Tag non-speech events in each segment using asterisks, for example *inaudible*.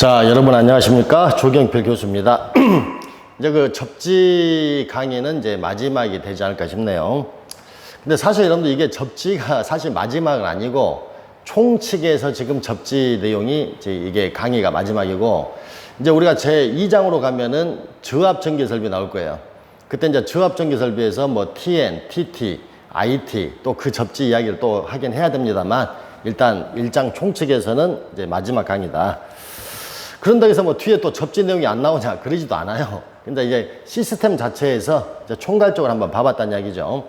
자, 여러분 안녕하십니까? 조경필 교수입니다. *clears throat* 이제 그 접지 강의는 이제 마지막이 되지 않을까 싶네요. 근데 사실 여러분들 이게 접지가 *laughs* 사실 마지막은 아니고 총칙에서 지금 접지 내용이 이제 이게 강의가 마지막이고 이제 우리가 제 2장으로 가면은 저압 전기 설비 나올 거예요. 그때 이제 저압 전기 설비에서 뭐 TN, TT, IT 또 그 접지 이야기를 또 하긴 해야 됩니다만 일단 1장 총칙에서는 이제 마지막 강의다. 그런다고 해서 뭐 뒤에 또 접지 내용이 안 나오냐 그러지도 않아요. 근데 이제 시스템 자체에서 이제 총괄적으로 한번 봐봤다는 이야기죠.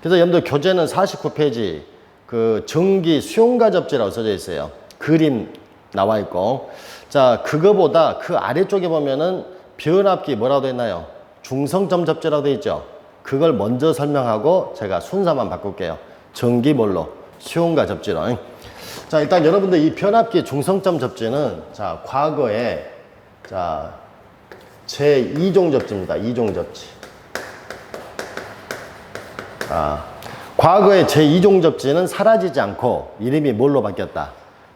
그래서 여러분들 교재는 49페이지 그 전기 수용가 접지라고 써져 있어요. 그림 나와 있고. 자, 그거보다 그 아래쪽에 보면은 변압기 뭐라고 돼 있나요? 중성점 접지라고 돼 있죠. 그걸 먼저 설명하고 제가 순서만 바꿀게요. 전기 뭘로? 수용가 접지로. 자, 일단 여러분들 이 변압기 중성점 접지는 자, 과거에 자, 제 2종 접지입니다. 2종 접지. 아, 과거에 제 2종 접지는 사라지지 않고 이름이 뭘로 바뀌었다?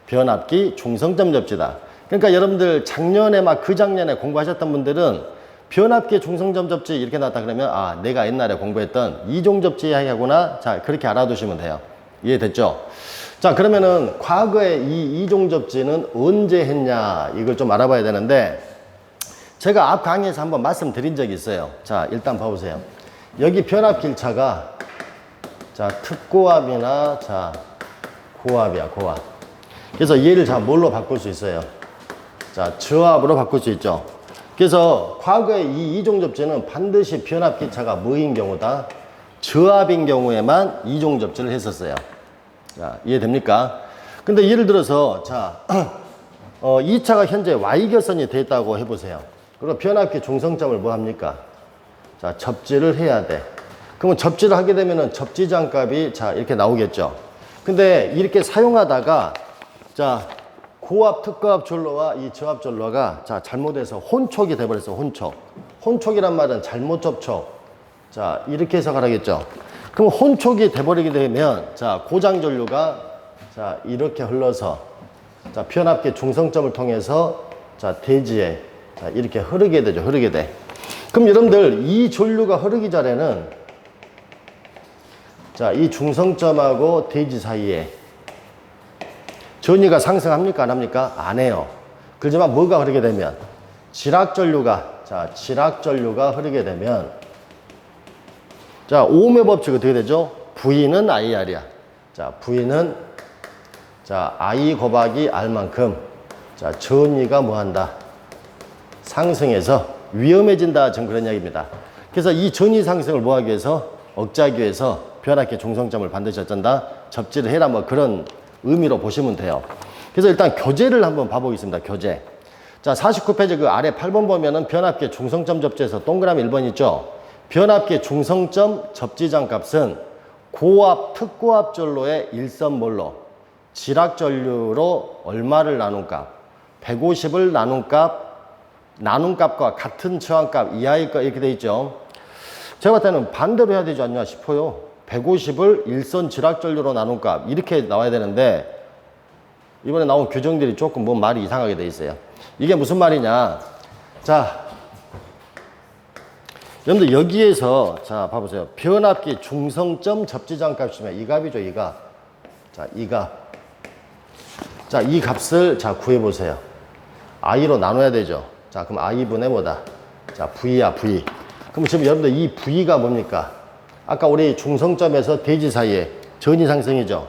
변압기 중성점 접지다. 그러니까 여러분들 작년에 막 그 작년에 공부하셨던 분들은 변압기 중성점 접지 이렇게 나왔다 그러면 아, 내가 옛날에 공부했던 2종 접지 이야기하구나. 자, 그렇게 알아두시면 돼요. 이해됐죠? 자, 그러면은 과거에 이 2종 접지는 언제 했냐? 이걸 좀 알아봐야 되는데 제가 앞 강의에서 한번 말씀드린 적이 있어요. 자, 일단 봐보세요. 여기 변압 길차가 자, 특고압이나 자, 고압이야, 고압. 그래서 얘를 자, 뭘로 바꿀 수 있어요? 자, 저압으로 바꿀 수 있죠. 그래서 과거에 이 이종 접지는 반드시 변압 기차가 뭐인 경우다? 저압인 경우에만 이종 접지를 했었어요. 자, 이해됩니까? 근데 예를 들어서, 자, *clears throat* 어, 2차가 현재 Y결선이 돼 있다고 해보세요. 그럼 변압기 중성점을 뭐 합니까? 자, 접지를 해야 돼. 그러면 접지를 하게 되면은 접지장 값이 자, 이렇게 나오겠죠. 근데 이렇게 사용하다가 자, 고압 특고압 전로와 이 저압 전로가 자, 잘못해서 혼촉이 돼 버렸어. 혼촉. 혼촉이란 말은 잘못 접촉. 자, 이렇게 해석을 하겠죠. 그럼 혼촉이 돼 버리게 되면 자, 고장 전류가 자, 이렇게 흘러서 자, 변압기 중성점을 통해서 자, 대지에 자, 이렇게 흐르게 되죠. 흐르게 돼. 그럼 여러분들 이 전류가 흐르기 전에는 자, 이 중성점하고 대지 사이에 전위가 상승합니까? 안 합니까? 안 해요. 그렇지만 뭐가 흐르게 되면 지락 전류가 자, 지락 전류가 흐르게 되면 자, 오음의 법칙 어떻게 되죠? V는 IR이야. 자, V는 자, I 곱하기 R만큼 자, 전위가 뭐 한다? 상승해서 위험해진다. 전 그런 이야기입니다. 그래서 이 전위 상승을 뭐 하기 위해서 억제하기 위해서 변압기 중성점을 반드시 어쩐다? 접지를 해라. 뭐 그런 의미로 보시면 돼요. 그래서 일단 교재를 한번 봐보겠습니다. 교재. 자, 49페이지 그 아래 8번 보면은 변압기 중성점 접지에서 동그라미 1번 있죠? 변압기 중성점 접지장 값은 고압 특고압 전로의 일선몰로 지락 전류로 얼마를 나눈 값 150을 나눈 값 나눈 값과 같은 저항값 이하일 거 이렇게 돼 있죠. 제가 봤을 때는 반대로 해야 되지 않냐 싶어요. 150을 일선 지락 전류로 나눈 값 이렇게 나와야 되는데 이번에 나온 규정들이 조금 뭐 말이 이상하게 돼 있어요. 이게 무슨 말이냐? 자, 여러분들 여기에서 자 봐보세요. 변압기 중성점 접지장 값이면 이 값이죠, 이 값. 자, 이 값. 자, 이 값을 자 구해 보세요. i로 나눠야 되죠. 자, 그럼 i분의 뭐다? 자, v야, v. 그럼 지금 여러분들 이 v가 뭡니까? 아까 우리 중성점에서 대지 사이에 전위 상승이죠.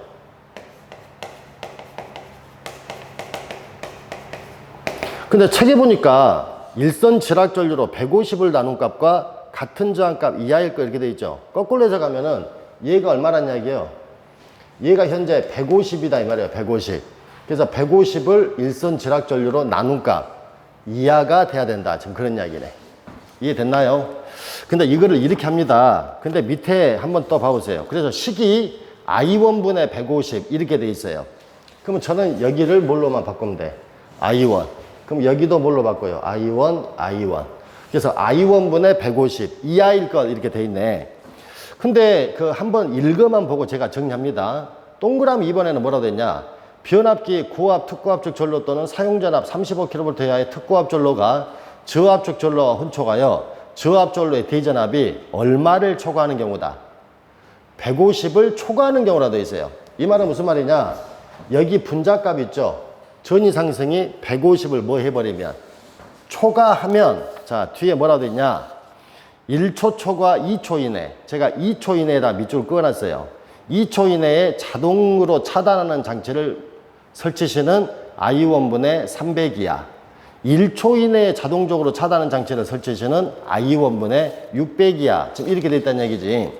근데 책에 보니까 일선 지락 전류로 150을 나눈 값과 같은 저항값 이하일 거 이렇게 돼 있죠. 거꾸로 해서 가면은 얘가 얼마란 이야기예요? 얘가 현재 150이다 이 말이에요. 150. 그래서 150을 일선 지락 전류로 나눈 값 이하가 돼야 된다. 지금 그런 이야기네. 이해됐나요? 근데 이거를 이렇게 합니다. 근데 밑에 한번 또 봐보세요. 그래서 식이 I1분의 150 이렇게 돼 있어요. 그러면 저는 여기를 뭘로만 바꾸면 돼? I1. 그럼 여기도 뭘로 바꿔요? I1, I1. 그래서 I1분의 150 이하일 것 이렇게 돼 있네. 근데 그 한번 읽어만 보고 제가 정리합니다. 동그라미 2번에는 뭐라고 됐냐? 변압기 고압 특고압적 전로 또는 사용전압 35kV 이하의 특고압 전로가 저압적 전로와 혼초가요. 저압 전로의 대전압이 얼마를 초과하는 경우다. 150을 초과하는 경우라 되어 있어요. 이 말은 무슨 말이냐? 여기 분자값 있죠? 전위 상승이 150을 뭐 해버리면 초과하면 자 뒤에 뭐라고 돼 있냐? 1초 초과 2초 이내 제가 2초 이내에다 밑줄 그어놨어요. 2초 이내에 자동으로 차단하는 장치를 설치시는 I1분의 300이야. 1초 이내에 자동적으로 차단하는 장치를 설치시는 I1분의 600이야. 지금 이렇게 돼 있다는 얘기지.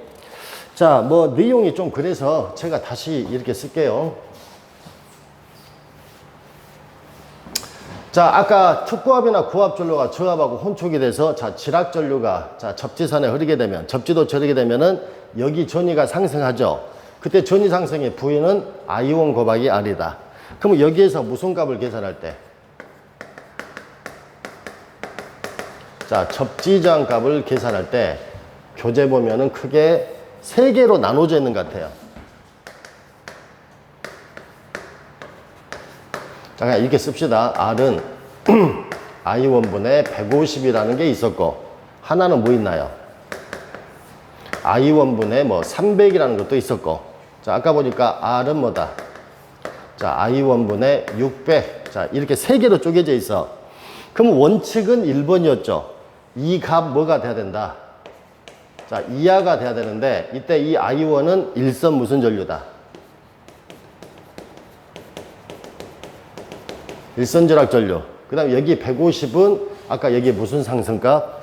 자, 뭐 내용이 좀 그래서 제가 다시 이렇게 쓸게요. 자, 아까 특고압이나 고압 전류가 저압하고 혼촉이 돼서 자, 지락 전류가 자, 접지선에 흐르게 되면 접지도 저르게 되면은 여기 전위가 상승하죠. 그때 전위 상승의 부위는 아이온 고박이 R이다. 그럼 여기에서 무슨 값을 계산할 때? 자, 접지장 값을 계산할 때 교재 보면은 크게 세 개로 나눠져 있는 것 같아요. 자, 그냥 이렇게 씁시다. R은 *clears throat* I1분의 150이라는 게 있었고, 하나는 뭐 있나요? I1분의 뭐 300이라는 것도 있었고, 자, 아까 보니까 R은 뭐다? 자, I1분의 600. 자, 이렇게 세 개로 쪼개져 있어. 그럼 원칙은 1번이었죠. 이 값 뭐가 돼야 된다? 자, 이하가 돼야 되는데, 이때 이 I1은 일선 무슨 전류다? 일선지락 전류. 그 다음에 여기 150은 아까 여기 무슨 상승값?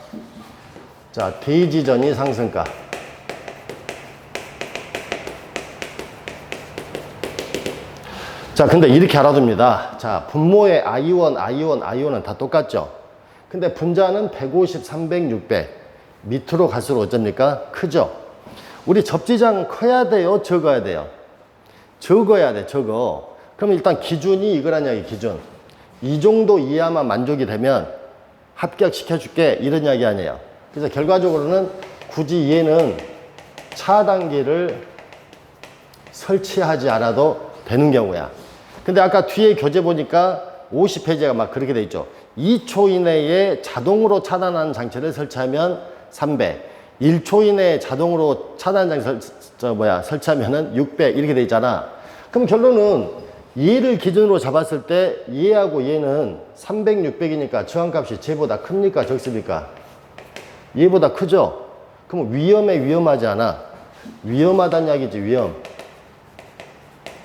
자, 대지전이 상승값. 자, 근데 이렇게 알아둡니다. 자, 분모의 I1, I1, I1은 다 똑같죠? 근데 분자는 150, 300, 600. 밑으로 갈수록 어쩝니까? 크죠? 우리 접지장 커야 돼요? 적어야 돼요? 적어야 돼, 적어. 그럼 일단 기준이 이거란 이야기, 기준. 이 정도 이하만 만족이 되면 합격시켜줄게. 이런 이야기 아니에요. 그래서 결과적으로는 굳이 얘는 차단기를 설치하지 않아도 되는 경우야. 근데 아까 뒤에 교재 보니까 50페이지가 막 그렇게 돼 있죠. 2초 이내에 자동으로 차단하는 장치를 설치하면 300. 1초 이내에 자동으로 차단 장치 설, 저 뭐야 설치하면은 600 이렇게 돼 있잖아. 그럼 결론은 얘를 기준으로 잡았을 때 얘하고 얘는 300, 600이니까 저항값이 쟤보다 큽니까 적습니까? 얘보다 크죠? 그럼 위험해 위험하지 않아? 위험하다는 이야기지 위험.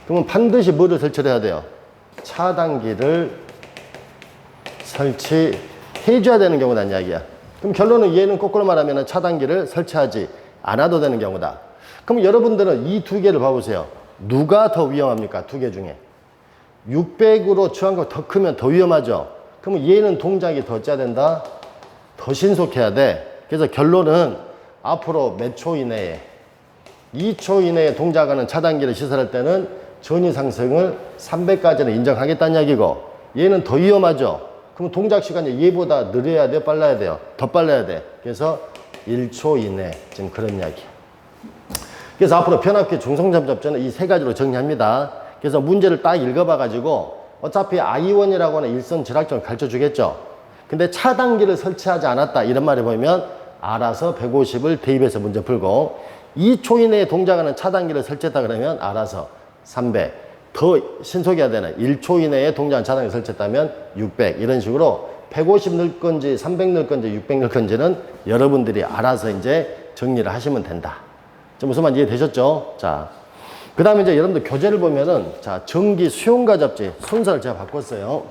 그러면 반드시 뭐를 설치를 해야 돼요? 차단기를 설치해줘야 되는 경우란 이야기야. 그럼 결론은 얘는 거꾸로 말하면 차단기를 설치하지 않아도 되는 경우다. 그럼 여러분들은 이 두 개를 봐보세요. 누가 더 위험합니까? 두 개 중에. 600으로 저항가 더 크면 더 위험하죠. 그러면 얘는 동작이 더 짜야 된다? 더 신속해야 돼. 그래서 결론은 앞으로 몇 초 이내에 2초 이내에 동작하는 차단기를 시설할 때는 전위 상승을 300까지는 인정하겠다는 이야기고 얘는 더 위험하죠. 그럼 동작 시간이 얘보다 느려야 돼요? 빨라야 돼요? 더 빨라야 돼. 그래서 1초 이내 지금 그런 이야기야. 그래서 앞으로 변압기 중성잠 접전은 이세 가지로 정리합니다. 그래서 문제를 딱 읽어봐 가지고 어차피 I1이라고 하는 일선 지락점을 가르쳐 주겠죠. 근데 차단기를 설치하지 않았다 이런 말이 보이면 알아서 150을 대입해서 문제 풀고 2초 이내에 동작하는 차단기를 설치했다 그러면 알아서 300. 더 신속해야 되는 1초 이내에 동작하는 차단기 설치했다면 600 이런 식으로 150 넣을 건지 300 넣을 건지 600 넣을 건지는 여러분들이 알아서 이제 정리를 하시면 된다. 자, 무슨 말인지 이해되셨죠? 자. 그 다음에 이제 여러분들 교재를 보면은, 자, 전기 수용과 접지 순서를 제가 바꿨어요.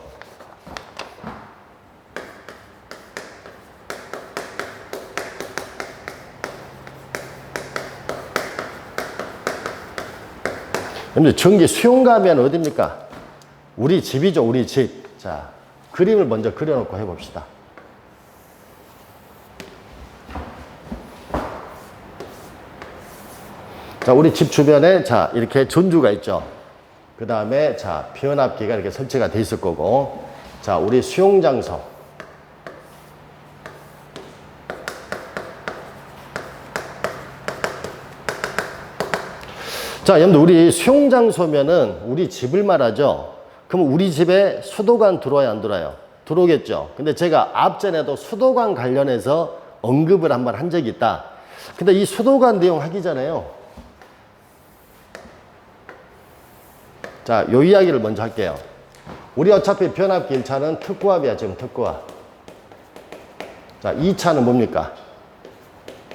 여러분들 전기 수용가 하면 어딥니까? 우리 집이죠, 우리 집. 자, 그림을 먼저 그려놓고 해봅시다. 자, 우리 집 주변에 자, 이렇게 전주가 있죠. 그 다음에 자, 변압기가 이렇게 설치가 돼 있을 거고. 자, 우리 수용장소. 자, 여러분들 우리 수용 장소면은 우리 집을 말하죠. 그럼 우리 집에 수도관 들어와요, 안 들어와요? 들어오겠죠. 근데 제가 앞전에도 수도관 관련해서 언급을 한번 한 적이 있다. 근데 이 수도관 내용 하기 전에요. 자, 요 이야기를 먼저 할게요. 우리 어차피 변압기 1차는 특구압이야, 지금 특구압. 자, 2차는 뭡니까?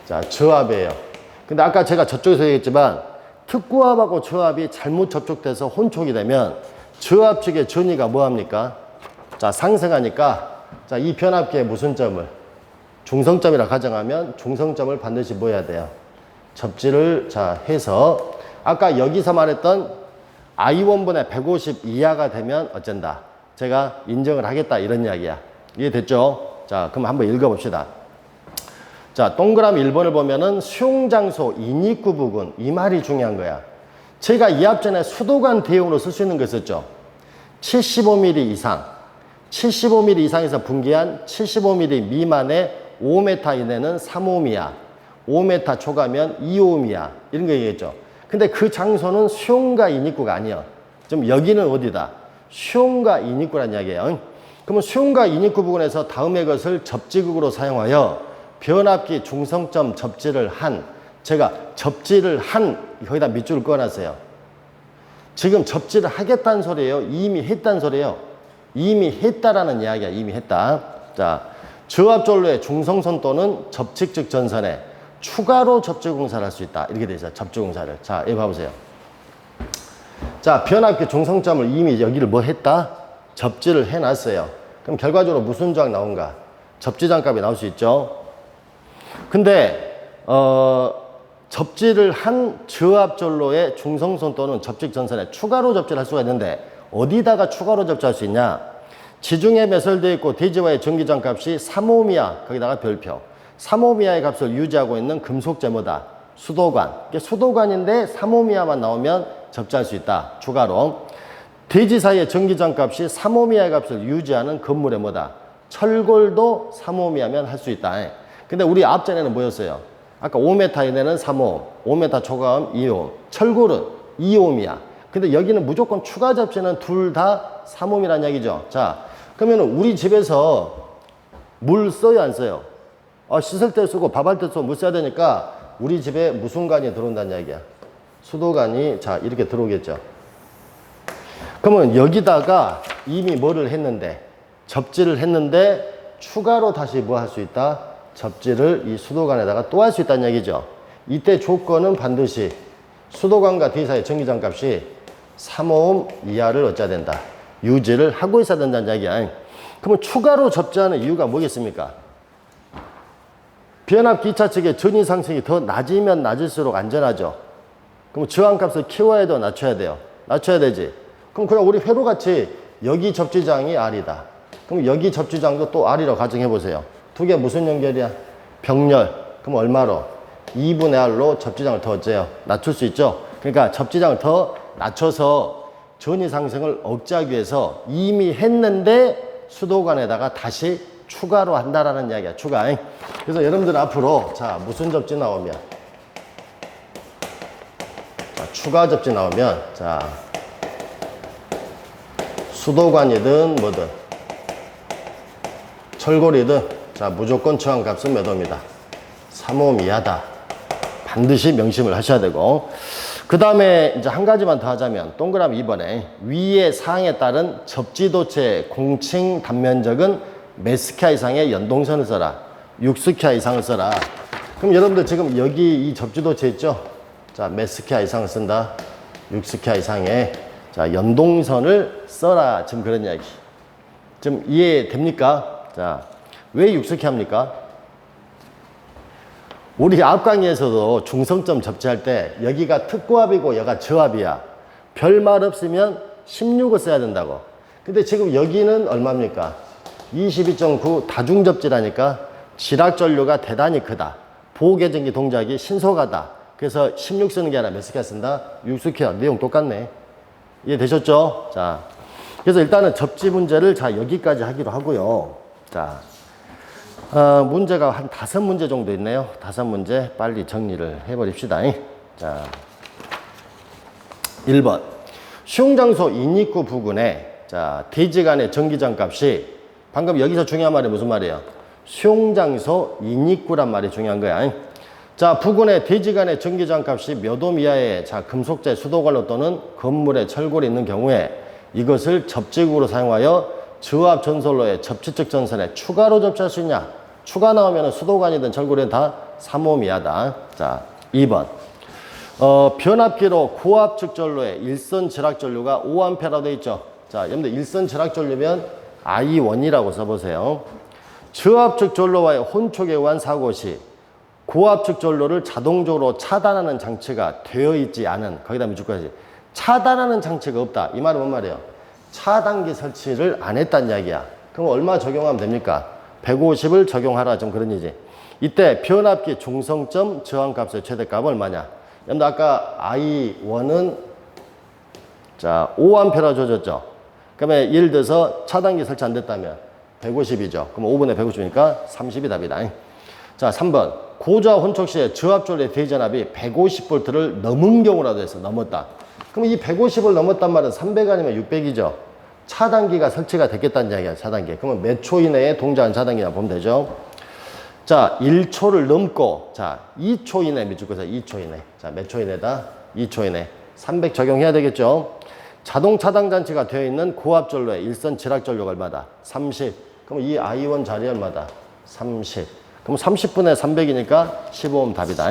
자, 저압이에요. 근데 아까 제가 저쪽에서 얘기했지만 특구압하고 저압이 잘못 접촉돼서 혼촉이 되면 저압 측의 전위가 뭐 합니까? 자, 상승하니까 자, 이 변압기의 무슨 점을 중성점이라 가정하면 중성점을 반드시 뭐 해야 돼요? 접지를 자, 해서 아까 여기서 말했던 I1분의 150 이하가 되면 어쩐다. 제가 인정을 하겠다 이런 이야기야. 이해됐죠? 자, 그럼 한번 읽어봅시다. 자, 동그라미 1번을 보면은 수용장소 인입구 부분 이 말이 중요한 거야. 제가 이 앞전에 수도관 대용으로 쓸 수 있는 거 있었죠. 75mm 이상, 75mm 이상에서 분기한 75mm 미만의 5m 이내는 3옴이야. 5m 초과면 2옴이야. 이런 거 얘기했죠. 근데 그 장소는 수용과 인입구가 아니야. 좀 여기는 어디다? 수용과 인입구란 이야기예요. 그러면 수용과 인입구 부분에서 다음의 것을 접지극으로 사용하여 변압기 중성점 접지를 한 제가 접지를 한 거기다 밑줄을 꺼놨어요. 지금 접지를 하겠다는 소리예요. 이미 했다는 소리예요. 이미 했다라는 이야기야. 이미 했다. 자, 저압전로의 중성선 또는 접칙적 전선에 추가로 접지 공사를 할 수 있다. 이렇게 돼 있어요. 접지 공사를. 자, 여기 봐보세요. 자, 변압기 중성점을 이미 여기를 뭐 했다? 접지를 해놨어요. 그럼 결과적으로 무슨 조항 나온가? 접지장 값이 나올 수 있죠. 근데 어, 접지를 한 저압전로의 중성선 또는 접직 전선에 추가로 접지를 할 수가 있는데 어디다가 추가로 접지할 수 있냐? 지중해 매설되어 있고 대지와의 전기장 값이 3오미야 거기다가 별표 3오미야의 값을 유지하고 있는 금속 제모다 수도관 이게 수도관인데 3오미야만 나오면 접지할 수 있다 추가로 대지 사이의 전기장 값이 3오미야의 값을 유지하는 건물의 뭐다 철골도 3오미야면 할 수 있다 근데 우리 앞전에는 뭐였어요? 아까 5m 이내는 3옴, 5m 초과음 2옴, 철골은 2옴이야. 근데 여기는 무조건 추가 접시는 둘 다 3옴이란 얘기죠. 자, 그러면 우리 집에서 물 써요, 안 써요? 아, 씻을 때 쓰고 밥 할 때 쓰고 물 써야 되니까 우리 집에 무슨 간이 들어온다는 이야기야. 수도관이 자, 이렇게 들어오겠죠. 그러면 여기다가 이미 뭐를 했는데, 접지를 했는데 추가로 다시 뭐 할 수 있다? 접지를 이 수도관에다가 또 할 수 있다는 얘기죠. 이때 조건은 반드시 수도관과 D 사이 전기장 값이 3옴 이하를 어찌해야 된다. 유지를 하고 있어야 된다는 이야기야. 그러면 추가로 접지하는 이유가 뭐겠습니까? 변압 기차 측의 전위 상승이 더 낮으면 낮을수록 안전하죠. 그럼 저항값을 키워야 돼, 낮춰야 돼요. 낮춰야 되지. 그럼 그냥 우리 회로같이 여기 접지장이 R이다. 그럼 여기 접지장도 또 R이라고 가정해 보세요. 두 개 무슨 연결이야? 병렬. 그럼 얼마로? 2분의 R로 접지장을 더 어째요? 낮출 수 있죠? 그러니까 접지장을 더 낮춰서 전위 상승을 억제하기 위해서 이미 했는데 수도관에다가 다시 추가로 한다라는 이야기야. 추가. 그래서 여러분들 앞으로 자 무슨 접지 나오면 자, 추가 접지 나오면 자 수도관이든 뭐든 철골이든 자 무조건 저항값은 몇 옴이다. 3옴 이하다. 반드시 명심을 하셔야 되고 그 다음에 이제 한 가지만 더 하자면 동그라미 2번에 위의 사항에 따른 접지도체 공칭 단면적은 몇 스키아 이상의 연동선을 써라. 6스키아 이상을 써라. 그럼 여러분들 지금 여기 이 접지도체 있죠? 자몇 스키아 이상을 쓴다. 6스키아 이상의 자 연동선을 써라. 지금 그런 이야기. 좀 이해됩니까? 자 왜 6스키아 합니까? 우리 앞 강의에서도 중성점 접지할 때 여기가 특고압이고 여기가 저압이야. 별 말 없으면 16을 써야 된다고. 근데 지금 여기는 얼마입니까? 22.9 다중접지라니까 지락전류가 대단히 크다. 보호개정기 동작이 신속하다. 그래서 16 쓰는 게 아니라 몇 스키야 쓴다? 6스키야. 내용 똑같네. 이해되셨죠? 자. 그래서 일단은 접지 문제를 자, 여기까지 하기로 하고요. 자. 어, 문제가 한 다섯 문제 정도 있네요. 다섯 문제 빨리 정리를 해버립시다. 자, 1번. 수용장소 인입구 부근에 자, 대지 간의 전기장 값이 방금 여기서 중요한 말이 무슨 말이에요? 수용장소 인입구란 말이 중요한 거야. 자, 부근의 대지 간의 전기장 값이 몇 옴 이하의 자, 금속재 수도관로 또는 건물에 철골이 있는 경우에 이것을 접지구로 사용하여 저압 전솔로의 접지적 전선에 추가로 접지할 수 있냐? 추가 나오면 수도관이든 철골이든 다 3옴 이하다. 자, 2번. 어, 변압기로 고압 측 전로에 일선 절약 전류가 5A라고 되어 있죠. 자, 여러분들 일선 절약 전류면 I1이라고 써보세요. 저압측 전로와의 혼촉에 의한 사고 시 고압측 전로를 자동적으로 차단하는 장치가 되어 있지 않은 거기다 무조건지 차단하는 장치가 없다. 이 말은 뭔 말이에요? 차단기 설치를 안 했다는 이야기야. 그럼 얼마 적용하면 됩니까? 150을 적용하라 좀 그런 얘기지. 이때 변압기 중성점 저항값의 최대값은 얼마냐? 여러분들 아까 I1은 자 5A라 줘줬죠. 그러면 예를 들어서 차단기 설치 안 됐다면 150이죠. 그럼 5분의 150이니까 30이 답이다. 자 3번 고저하 혼촉 시에 저압전의 대전압이 150V를 넘은 경우라도 해서 넘었다. 그럼 이 150을 넘었단 말은 300 아니면 600이죠. 차단기가 설치가 됐겠다는 이야기야, 차단기. 그러면 몇 초 이내에 동작한 차단기냐 보면 되죠. 자, 1초를 넘고, 자, 2초 이내 밑줄거서 2초 이내. 자, 몇 초 이내다? 2초 이내. 300 적용해야 되겠죠. 자동 차단 장치가 되어 있는 고압 전로의 일선 지락 전류가 얼마다? 30. 그럼 이 I1 자리 얼마다? 30. 그럼 30분의 300이니까 15옴 답이다.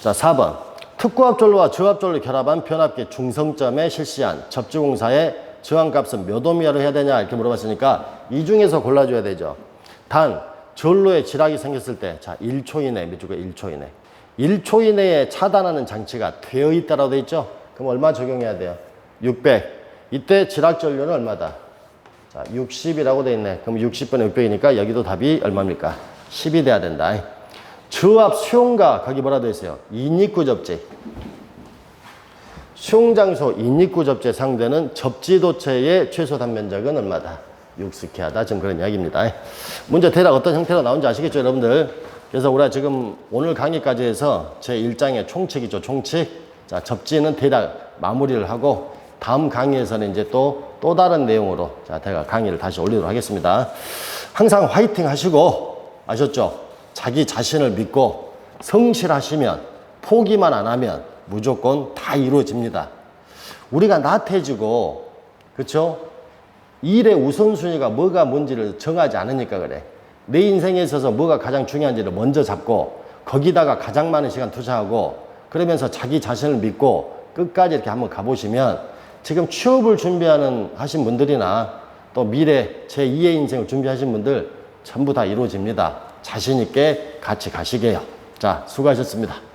자, 4번. 특고압 전로와 저압 전로 결합한 변압기 중성점에 실시한 접지 공사의 저항값은 몇 오미아로 해야 되냐 이렇게 물어봤으니까 이 중에서 골라줘야 되죠. 단 전로에 지락이 생겼을 때, 자 1초 이내, 밑줄거 1초 이내. 1초 이내에 차단하는 장치가 되어 있다라고 돼 있죠. 그럼 얼마 적용해야 돼요? 600. 이때 지락 전류는 얼마다? 자 60이라고 돼 있네. 그럼 60분의 600이니까 여기도 답이 얼마입니까? 10이 돼야 된다. 저압 수용가 거기 뭐라 돼 있어요? 인입구 접지. 수용장소 인입구 접지에 상대는 접지도체의 최소 단면적은 얼마다? 6스키하다. 지금 그런 이야기입니다. 문제 대략 어떤 형태로 나온지 아시겠죠, 여러분들? 그래서 우리가 지금 오늘 강의까지 해서 제 1장의 총칙이죠, 총칙. 자, 접지는 대략 마무리를 하고 다음 강의에서는 이제 또, 또 다른 내용으로 자, 제가 강의를 다시 올리도록 하겠습니다. 항상 화이팅 하시고, 아셨죠? 자기 자신을 믿고 성실하시면 포기만 안 하면 무조건 다 이루어집니다. 우리가 나태해지고, 그렇죠? 일의 우선순위가 뭐가 뭔지를 정하지 않으니까 그래. 내 인생에 있어서 뭐가 가장 중요한지를 먼저 잡고 거기다가 가장 많은 시간 투자하고 그러면서 자기 자신을 믿고 끝까지 이렇게 한번 가보시면 지금 취업을 준비하는 하신 분들이나 또 미래 제2의 인생을 준비하신 분들 전부 다 이루어집니다. 자신 있게 같이 가시게요. 자, 수고하셨습니다.